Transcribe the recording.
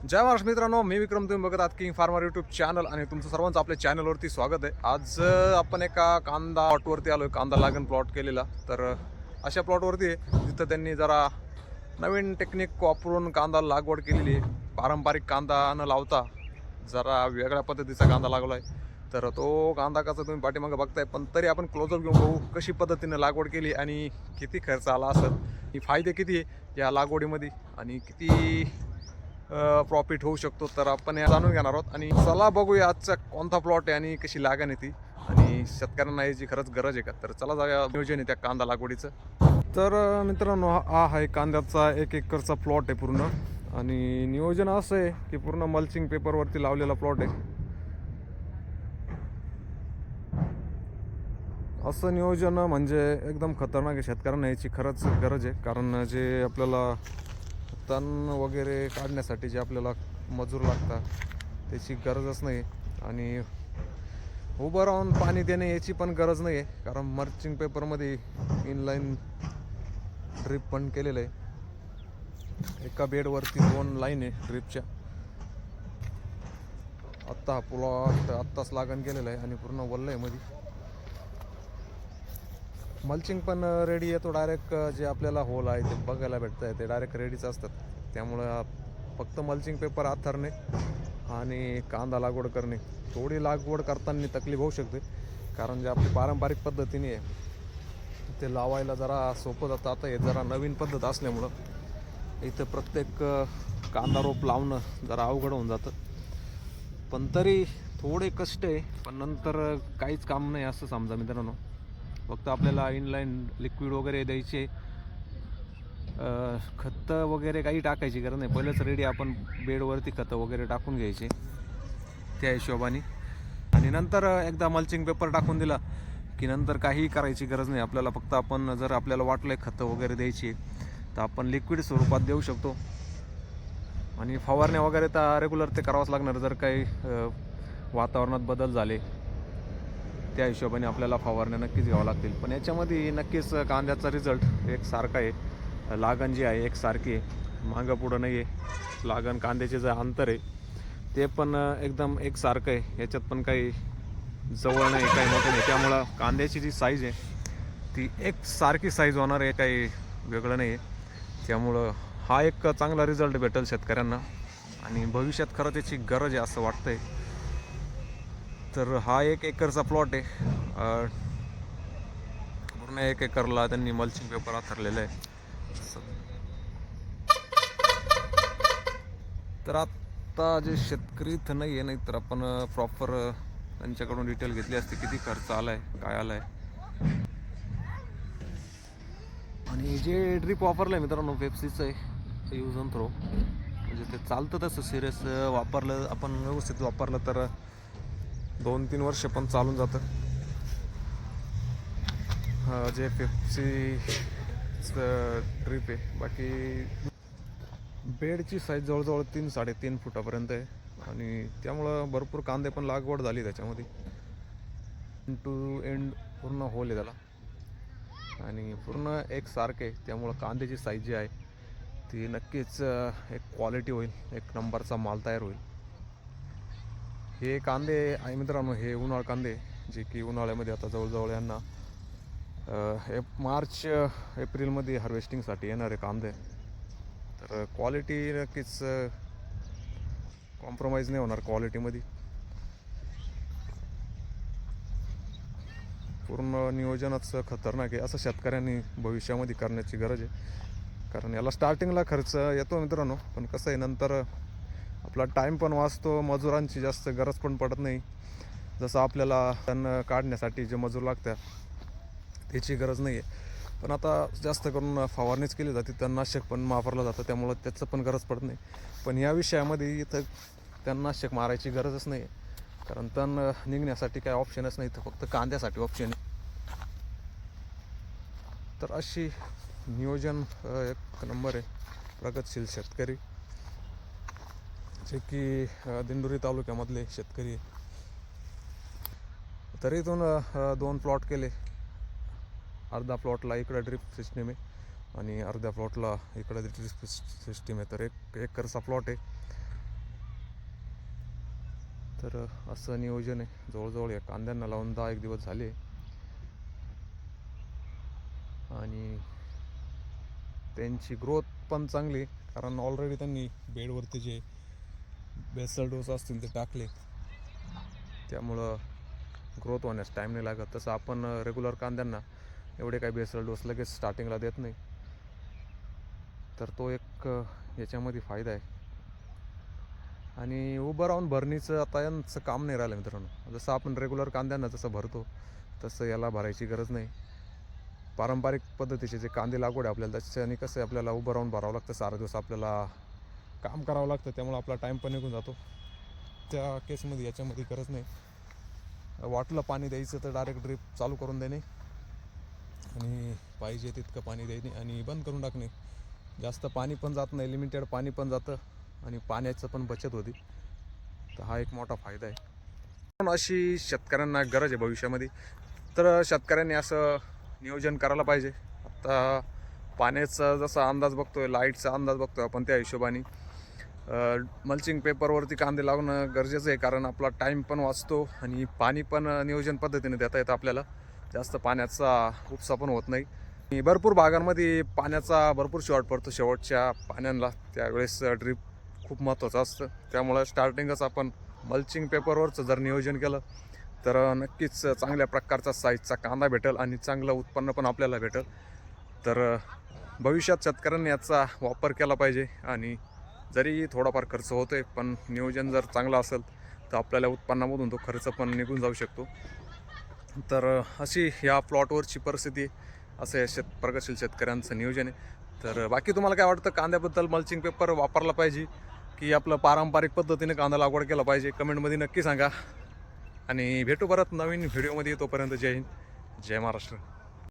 जय महाराष्ट्र मित्रांनो मी विक्रम तुम्ही बघत आहात किंग फार्मर यूट्यूब चॅनल आणि तुमचं सर्वांचं आपल्या चॅनलवरती स्वागत आहे. आज आपण एका कांदा प्लॉटवरती आलो कांदा लागण प्लॉट केलेला. तर अशा प्लॉटवरती आहे जिथं त्यांनी जरा नवीन टेक्निक वापरून कांदा लागवड केलेली आहे. पारंपरिक कांदा न लावता जरा वेगळ्या पद्धतीचा कांदा लागला आहे तर तो कांदा कसा तुम्ही पाठीमागं बघताय पण तरी आपण क्लोजअप घेऊन बघू कशी पद्धतीनं लागवड केली आणि किती खर्च आला असेल. ही फायदे किती आहे या लागवडीमध्ये आणि किती प्रॉफिट होऊ शकतो तर आपण या जाणून घेणार आहोत. आणि चला बघूया आजचा कोणता प्लॉट आहे आणि कशी लागण आहे ती. आणि शेतकऱ्यांना याची खरंच गरज आहे का? तर चला जाऊया नियोजन आहे त्या कांदा लागवडीचं. तर मित्रांनो हा हा आहे कांद्याचा एक एकरचा प्लॉट आहे पूर्ण. आणि नियोजन असं आहे की पूर्ण मल्चिंग पेपरवरती लावलेला प्लॉट आहे. असं नियोजन म्हणजे एकदम खतरनाक आहे. शेतकऱ्यांना याची खरंच गरज आहे. कारण जे आपल्याला तण वगैरे काढण्यासाठी जे आपल्याला मजूर लागतात त्याची गरजच नाही. आणि उभं राहून पाणी देणे याची पण गरज नाही आहे कारण मर्चिंग पेपरमध्ये इनलाईन ड्रीप पण केलेलं आहे. एका बेडवरती दोन लाईन आहे ड्रीपच्या आत्ता हा प्लॉट आत्ताच लागण केलेलं आहे आणि पूर्ण वल्लं आहे मध्ये मल्चिंग पण रेडी येतो डायरेक्ट जे आपल्याला होल आहे ते बघायला भेटतं आहे ते डायरेक्ट रेडीच असतात. त्यामुळं फक्त मल्चिंग पेपर आथरणे आणि कांदा लागवड करणे. थोडी लागवड करताना तकलीफ होऊ शकते. कारण जे आपली पारंपरिक पद्धतीने आहे ते लावायला जरा सोपं जातं. आता हे जरा नवीन पद्धत असल्यामुळं इथं प्रत्येक कांदा रोप लावणं जरा अवघड होऊन जातं. पण तरी थोडे कष्ट आहे. पण नंतर काहीच काम नाही असं समजा मित्रांनो. फक्त आपल्याला इनलाईन लिक्विड वगैरे द्यायचे. खतं वगैरे काही टाकायची गरज नाही. पहिलंच रेडी आपण बेडवरती खतं वगैरे टाकून घ्यायचे त्या हिशोबाने. आणि नंतर एकदा मल्चिंग पेपर टाकून दिला की नंतर काहीही करायची गरज नाही. आपल्याला फक्त आपण जर आपल्याला वाटलं आहे खतं वगैरे द्यायची तर आपण लिक्विड स्वरूपात देऊ शकतो. आणि फवारण्या वगैरे तर रेग्युलर ते करावंच लागणार. जर काही वातावरणात बदल झाले त्या हिशोबाने आपल्याला फवारण्या नक्कीच घ्यावं लागतील. पण याच्यामध्ये नक्कीच कांद्याचा रिझल्ट एक सारखा आहे. लागण जी आहे एक सारखी आहे. मागं पुढं नाही आहे लागण कांद्याचे जे अंतर आहे ते पण एकदम एक सारखं आहे. याच्यात पण काही जवळ नाही काही मोठं नाही. त्यामुळं कांद्याची जी साईज आहे ती एक सारखी साईज होणार आहे काही वेगळं नाही आहे त्यामुळं हा एक चांगला रिझल्ट भेटेल शेतकऱ्यांना. आणि भविष्यात खरं त्याची गरज आहे असं वाटतंय. तर हा एक एकरचा प्लॉट आहे. पूर्ण एक एकरला त्यांनी मल्चिंग पेपर आथरलेलं आहे. तर आत्ता जे शेतकरी इथं नाही आहे नाही तर आपण प्रॉपर त्यांच्याकडून डिटेल घेतली असते. किती खर्च आलाय काय आलाय. आणि जे ड्रीप वापरलं आहे मित्रांनो पेप्सीचं आहे यूज अँड थ्रो म्हणजे ते चालतं तसं सिरियस वापरलं आपण व्यवस्थित वापरलं तर दोन तीन वर्ष पण चालून जातं. जे पेप्सीचं ट्रीप आहे. बाकी बेडची साईज जवळजवळ तीन साडेतीन फुटापर्यंत आहे. आणि त्यामुळं भरपूर कांदे पण लागवड झाली त्याच्यामध्ये. टू एंड पूर्ण होल आहे त्याला. आणि पूर्ण एक सारखे त्यामुळं कांद्याची साईज जी आहे ती नक्कीच एक क्वालिटी होईल. एक नंबरचा माल तयार होईल. हे कांदे आणि मित्रांनो हे उन्हाळ कांदे जे की उन्हाळ्यामध्ये आता जवळजवळ यांना एप मार्च एप्रिलमध्ये हार्वेस्टिंगसाठी येणारे कांदे. तर क्वालिटी नक्कीच कॉम्प्रोमाइज नाही होणार क्वालिटीमध्ये. पूर्ण नियोजनच खतरनाक आहे असं शेतकऱ्यांनी भविष्यामध्ये करण्याची गरज आहे. कारण याला स्टार्टिंगला खर्च येतो मित्रांनो पण कसं आहे नंतर आपला टाईम पण वाचतो मजुरांची जास्त गरज पण पडत नाही. जसं आपल्याला तण काढण्यासाठी जे मजूर लागतात त्याची गरज नाही आहे पण आता जास्त करून फवारणीच केली जाते तणनाशक पण वापरलं जातं त्यामुळं त्याचं पण गरज पडत नाही. पण या विषयामध्ये इथं तणनाशक मारायची गरजच नाही आहे कारण तण निघण्यासाठी काही ऑप्शनच नाही तर फक्त कांद्यासाठी ऑप्शन आहे. तर अशी नियोजन एक नंबर आहे प्रगतशील शेतकरी. जे की दिंडोरी तालुक्यामधले शेतकरी. तरी इथून दोन प्लॉट केले. अर्धा प्लॉटला इकडं ड्रिप सिस्टीम आहे आणि अर्ध्या प्लॉटला इकडं ड्रिप सिस्टीम आहे. तर एक एकरचा प्लॉट आहे. तर असं नियोजन आहे. जवळजवळ या कांद्यांना लावून दहा एक दिवस झाले. आणि त्यांची ग्रोथ पण चांगली आहे, कारण ऑलरेडी त्यांनी बेडवरती जे बेसल डोस असतील ते टाकले. त्यामुळं ग्रोथ होण्यास टाईम नाही लागत. तसं आपण रेग्युलर कांद्यांना एवढे काही बेसल डोस लगेच स्टार्टिंगला देत नाही. तर तो एक याच्यामध्ये फायदा आहे. आणि उभं राहून भरणीचं आता यांचं काम नाही राहिलं मित्रांनो. जसं आपण रेग्युलर कांद्यांना जसं भरतो तसं याला भरायची गरज नाही. पारंपरिक पद्धतीचे जे कांदे लागवड आहे आपल्याला त्याच्याने कसं आहे आपल्याला उभं राहून भरावं लागतं. सारा दिवस आपल्याला काम करावं लागतं त्यामुळं आपला टाईम पण निघून जातो. त्या केसमध्ये याच्यामध्ये गरज नाही. वाटलं पाणी द्यायचं तर डायरेक्ट ड्रीप चालू करून देणे. आणि पाहिजे तितकं पाणी देणे आणि बंद करून टाकणे. जास्त पाणी पण जात नाही लिमिटेड पाणी पण जातं आणि पाण्याचं पण बचत होती. तर हा एक मोठा फायदा आहे. पण अशी शेतकऱ्यांना गरज आहे भविष्यामध्ये. तर शेतकऱ्यांनी असं नियोजन करायला पाहिजे. आता पाण्याचा जसा अंदाज बघतोय लाईटचा अंदाज बघतोय आपण त्या हिशोबाने. मल्चिंग पेपरवरती कांदे लावणं गरजेचं आहे कारण आपला टाईम पण वाचतो आणि पाणी पण नियोजन पद्धतीने देता येतं आपल्याला. जास्त पाण्याचा उपसा पण होत नाही. आणि भरपूर भागांमध्ये पाण्याचा भरपूर शॉर्ट पडतो शेवटच्या पाण्यांना त्यावेळेस ड्रीप खूप महत्त्वाचं असतं. त्यामुळं स्टार्टिंगच आपण मल्चिंग पेपरवरचं जर नियोजन केलं तर नक्कीच चांगल्या प्रकारचा साईजचा कांदा भेटेल आणि चांगलं उत्पन्न पण आपल्याला भेटेल. तर भविष्यात शेतकऱ्यांनी याचा वापर केला पाहिजे आणि जरी थोडाफार खर्च होतो आहे पण नियोजन जर चांगलं असेल तर आपल्याला उत्पन्नामधून तो खर्च पण निघून जाऊ शकतो. तर अशी या प्लॉटवरची परिस्थिती असं या शेत प्रगतशील शेतकऱ्यांचं नियोजन आहे. तर बाकी तुम्हाला काय वाटतं? कांद्याबद्दल मल्चिंग पेपर वापरला पाहिजे की आपलं पारंपरिक पद्धतीने कांदा लागवड केला पाहिजे? कमेंटमध्ये नक्की सांगा. आणि भेटू परत नवीन व्हिडिओमध्ये तोपर्यंत जय हिंद जय महाराष्ट्र.